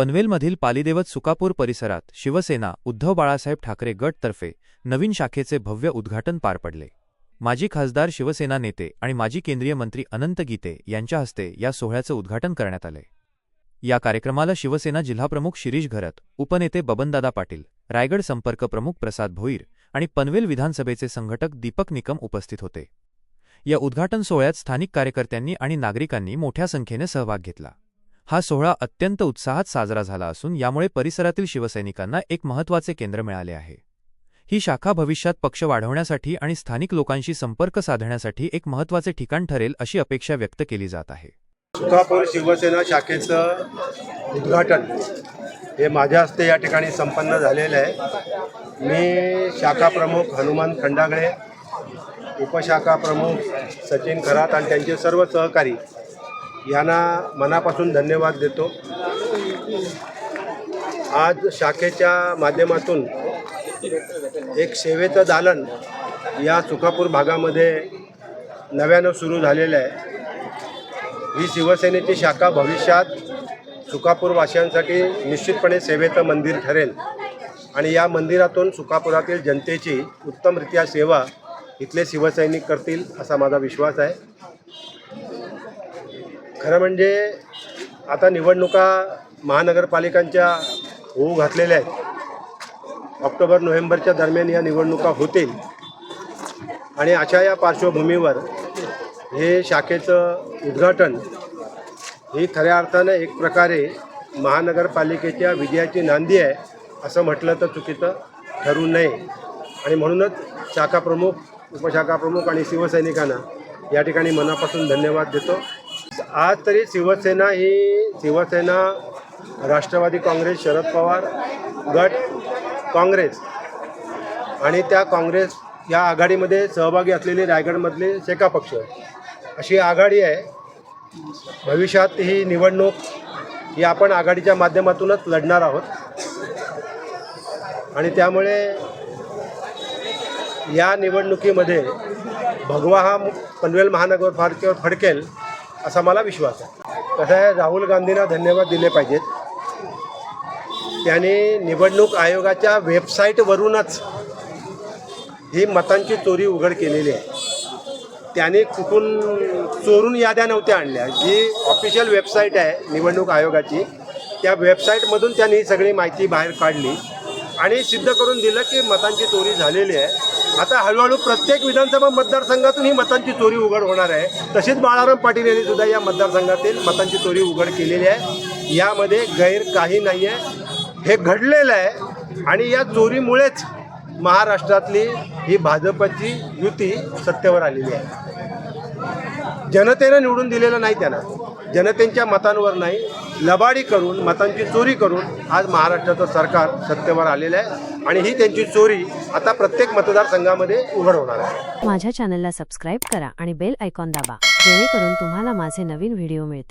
पनवेलमधील पालिदेवत सुकापूर परिसरात शिवसेना उद्धव बाळासाहेब ठाकरे गटतर्फे नवीन शाखेचे भव्य उद्घाटन पार पडले. माजी खासदार शिवसेना नेते आणि माजी केंद्रीय मंत्री अनंत गीते यांच्या हस्ते या सोहळ्याचं उद्घाटन करण्यात आले. या कार्यक्रमाला शिवसेना जिल्हाप्रमुख शिरीष घरत उपनेते बबनदादा पाटील रायगड संपर्क प्रमुख प्रसाद भोईर आणि पनवेल विधानसभेचे संघटक दीपक निकम उपस्थित होते. या उद्घाटन सोहळ्यात स्थानिक कार्यकर्त्यांनी आणि नागरिकांनी मोठ्या संख्येने सहभाग घेतला. हा सोहळा अत्यंत उत्साहात साजरा झाला असून यामुळे परिसरातील शिवसैनिकांना एक महत्त्वाचे केंद्र मिळाले आहे. ही शाखा भविष्यात पक्ष वाढवण्यासाठी आणि स्थानिक लोकांशी संपर्क साधण्यासाठी एक महत्त्वाचे ठिकाण ठरेल अशी अपेक्षा व्यक्त केली जात आहे. सुखापूर शिवसेना शाखेचं उद्घाटन हे माझ्या हस्ते या ठिकाणी संपन्न झालेलं आहे. मी शाखा प्रमुख हनुमान खंडागळे उपशाखा प्रमुख सचिन खरात आणि त्यांचे सर्व सहकारी यांना मनापासून धन्यवाद देतो. आज शाखेच्या माध्यमातून एक सेवेचं दालन या सुकापूर भागामध्ये नव्यानं सुरू झालेलं आहे. ही शिवसेनेची शाखा भविष्यात सुखापूरवासियांसाठी निश्चितपणे सेवेचं मंदिर ठरेल. आणि या मंदिरातून सुकापुरातील जनतेची उत्तमरित्या सेवा इथले शिवसैनिक करतील असा माझा विश्वास आहे. खरं म्हणजे आता निवडणुका महानगरपालिकांच्या होऊ घातलेल्या आहेत. ऑक्टोबर नोव्हेंबरच्या दरम्यान या निवडणुका होतील. आणि अशा या पार्श्वभूमीवर हे शाखेचं उद्घाटन ही खऱ्या अर्थानं एक प्रकारे महानगरपालिकेच्या विजयाची नांदी आहे असं म्हटलं तर चुकीचं ठरू नये. आणि म्हणूनच शाखा प्रमुख उपशाखा प्रमुख आणि शिवसैनिकांना या ठिकाणी मनापासून धन्यवाद देतो. आज तरी शिवसेना ही शिवसेना राष्ट्रवादी काँग्रेस शरद पवार गट काँग्रेस आणि त्या काँग्रेस या आघाडीमध्ये सहभागी असलेले रायगडमधले शेका पक्ष. अशी आघाडी आहे. भविष्यात ही निवडणूक ही आपण आघाडीच्या माध्यमातूनच लढणार आहोत. आणि त्यामुळे या निवडणुकीमध्ये भगवा हा पनवेल महानगरपालिकेवर फडकेल. असा मला विश्वास आहे. कसं आहे राहुल गांधींना धन्यवाद दिले पाहिजेत. त्याने निवडणूक आयोगाच्या वेबसाईटवरूनच ही मतांची चोरी उघड केलेली आहे. त्याने कुठून चोरून याद्या नव्हत्या आणल्या. जी ऑफिशियल वेबसाईट आहे निवडणूक आयोगाची त्या वेबसाईटमधून त्यांनी ही सगळी माहिती बाहेर काढली आणि सिद्ध करून दिलं की मतांची चोरी झालेली आहे. आता हळूहळू प्रत्येक विधानसभा मतदारसंघातून ही मतांची चोरी उघड होणार आहे. तशीच बाळाराम पाटील यांनी सुद्धा या मतदारसंघातील मतांची चोरी उघड केलेली आहे. यामध्ये गैर काही नाही आहे हे घडलेलं आहे आणि या चोरीमुळेच महाराष्ट्रातली ही भाजपची युती सत्तेवर आलेली आहे. जनतेनं निवडून दिलेलं नाही त्यांना. जनतेच्या मतांवर नाही. लबाडी करून मतांची चोरी करून आज महाराष्ट्राचं सरकार सत्तेवर आलेलं आहे आणि ही त्यांची चोरी आता प्रत्येक मतदारसंघामध्ये उघड होणार आहे. माझ्या चॅनलला सबस्क्राईब करा आणि बेल आयकॉन दाबा जेणेकरून तुम्हाला माझे नवीन व्हिडिओ मिळतील.